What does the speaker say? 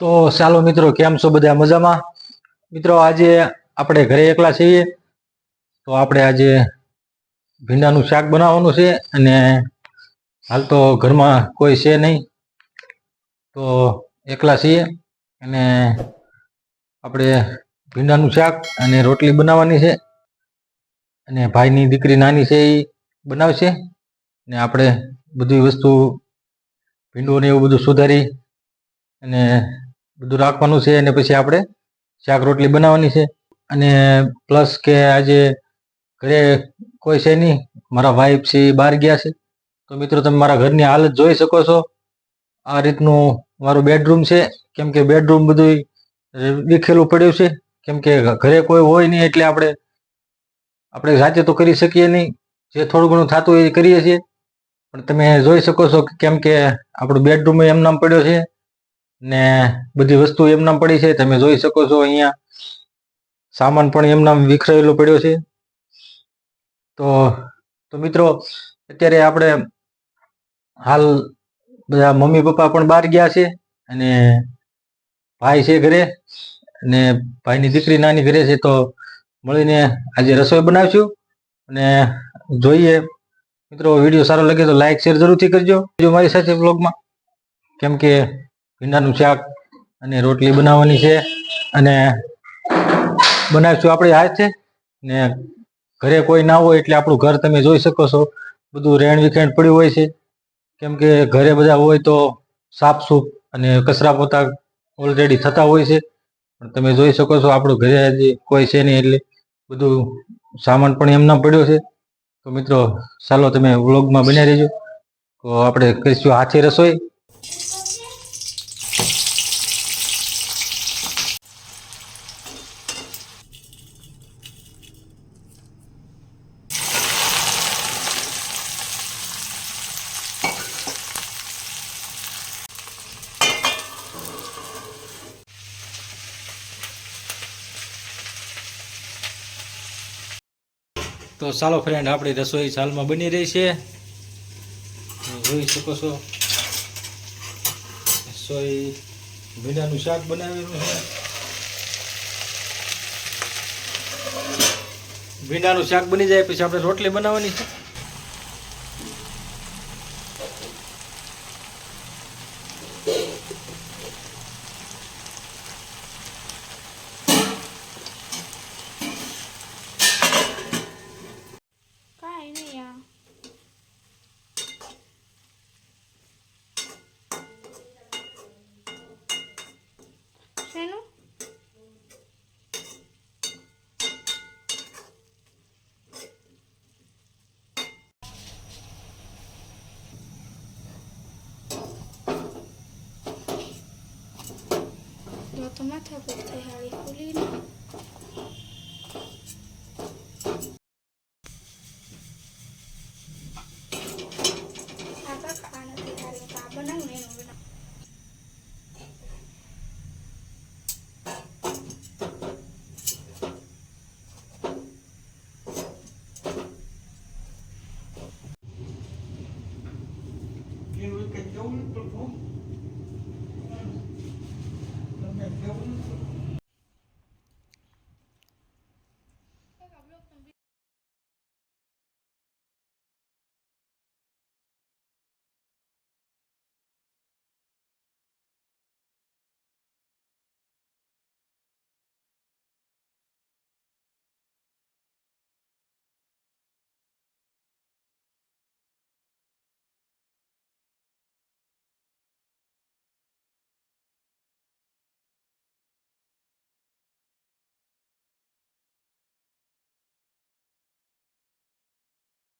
તો ચાલો મિત્રો, કેમ છો બધા મજામાં? મિત્રો, આજે આપણે ઘરે એકલા છીએ. તો આપણે આજે ભીંડાનું શાક બનાવવાનું છે અને હાલ તો ઘરમાં કોઈ છે નહીં. તો એકલા છીએ અને આપણે ભીંડાનું શાક અને રોટલી બનાવવાની છે. અને ભાઈની દીકરી નાની છે એ બનાવશે. ને આપણે બધી વસ્તુ ભીંડું ને એવું બધું સુધારી અને બધું રાખવાનું છે અને પછી આપણે શાક રોટલી બનાવવાની છે. અને પ્લસ કે આજે ઘરે કોઈ છે નહીં, મારા વાઈફ છે, એ બહાર ગયા છે. તો મિત્રો, તમે મારા ઘરની હાલત જોઈ શકો છો. આ રીતનું મારું બેડરૂમ છે. કેમ કે બેડરૂમ બધું વિખેલું પડ્યું છે. કેમ કે ઘરે કોઈ હોય નહીં એટલે આપણે આપણે જાતે તો કરી શકીએ નહીં. જે થોડું ઘણું થતું એ કરીએ છીએ. પણ તમે જોઈ શકો છો કેમ કે આપણું બેડરૂમ એમ નામ પડ્યો છે. ને બધી વસ્તુ એમનામ પડી છે. તમે જોઈ શકો છો અહીંયા. સામાન પણ એમના વિખરાયેલો પડ્યો છે. તો તો મિત્રો, અત્યારે આપણે હાલ બધા મમ્મી પપ્પા પણ બહાર ગયા છે અને ભાઈ છે ઘરે અને ભાઈની દીકરી નાની ઘરે છે. તો મળીને આજે રસોઈ બનાવશું અને જોઈએ. મિત્રો, વીડિયો સારો લાગે તો લાઈક શેર જરૂરથી કરજો. જો મારી સાથે બ્લોગમાં કેમ કે ભીંડાનું શાક અને રોટલી બનાવવાની છે અને બનાવીશું આપણે હાથે ને ઘરે કોઈ ના હોય એટલે આપણું ઘર તમે જોઈ શકો છો. બધું રહેણ વિખેણ પડ્યું હોય છે. કેમ કે ઘરે બધા હોય તો સાફ સૂફ અને કચરા પોતા ઓલરેડી થતા હોય છે. પણ તમે જોઈ શકો છો આપણું ઘરે હજી કોઈ છે નહીં એટલે બધું સામાન પણ એમના પડ્યો છે. તો મિત્રો, ચાલો તમે વ્લોગમાં બન્યા રહેજો. તો આપણે કરીશું હાથે રસોઈ. તો ચાલો ફ્રેન્ડ આપણી રસોઈ સાલમાં બની રહી છે. જોઈ શકો છો. રસોઈ ભીંડાનું શાક બનાવેલું છે. ભીંડાનું શાક બની જાય, પછી આપણે રોટલી બનાવવાની છે. શેનું જો તો માથા પર થઈ હાળી ખુલી ને Nhiều cái dấu nó tôi phóng Nó